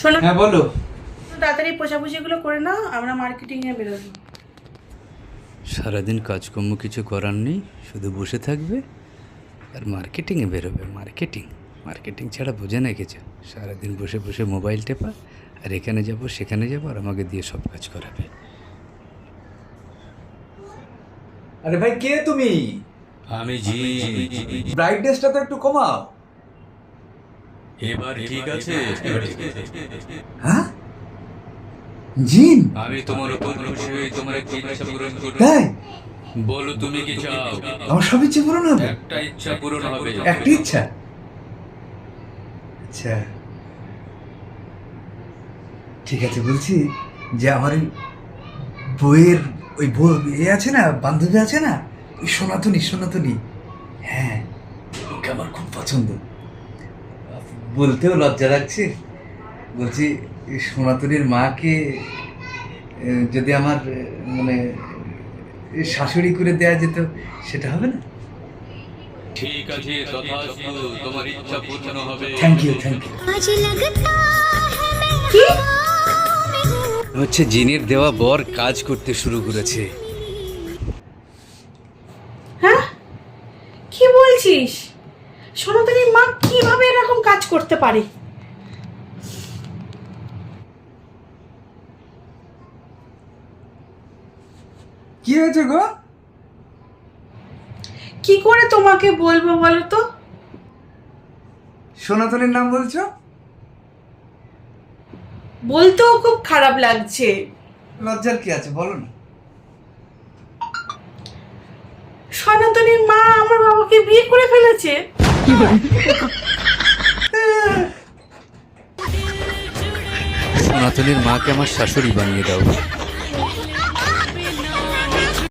শোনো। হ্যাঁ বলো। তাড়াতাড়ি পোষাপুষিগুলো করে নাও আমরা মার্কেটিংয়ে বেরোবো। সারাদিন কাজকর্ম কিছু করার নেই শুধু বসে থাকবে আর মার্কেটিংয়ে বেরোবে। মার্কেটিং মার্কেটিং ছাড়া বোঝে না কিছু। সারাদিন বসে বসে মোবাইল টেপা আর এখানে যাব সেখানে যাব আর আমাকে দিয়ে সব কাজ করাবে। আরে ভাই কে তুমি? আমি জি। ব্রাইটনেসটা তো একটু কমাও। এবার ঠিক আছে। জিন। আমি তোমার উপর খুশি হয়ে তোমার একটি ইচ্ছা পূরণ করব তাই? বলো তুমি কি চাও? আমার সব ইচ্ছে পূরণ হবে? একটা ইচ্ছা পূরণ হবে একটা ইচ্ছা? আচ্ছা। ঠিক আছে বলছি যে আমার ওই বইয়ের ওই বই এ আছে না বান্ধবী আছে না? ওই সনাতনী সনাতনী। হ্যাঁ ওকে আমার খুব পছন্দ। বলতেও লজ্জা লাগছে। বলছি সনাতনীর মাকে যদি আমার মানে শাশুড়ি করে দেয়া যেত সেটা হবে না? ঠিক আছে তোমার ইচ্ছা পূর্ণ হবে। থ্যাংক ইউ থ্যাংক ইউ হচ্ছে জিনের দেওয়া বর কাজ করতে শুরু করেছে। হ্যাঁ? কি বলছিস? সনাতনী মা কীভাবে এরকম কাজ করতে পারে? কি হয়েছে গো? কি করে তোমাকে বলব বলো তো? সনাতনের নাম বলছো? বলতেও খুব খারাপ লাগছে। লজ্জার কি আছে? বলো না। সনাতনীর মা আমার বাবাকে বিয়ে করে ফেলেছে। সনাতনীর মাকে আমার শাশুড়ি বানিয়ে দাও।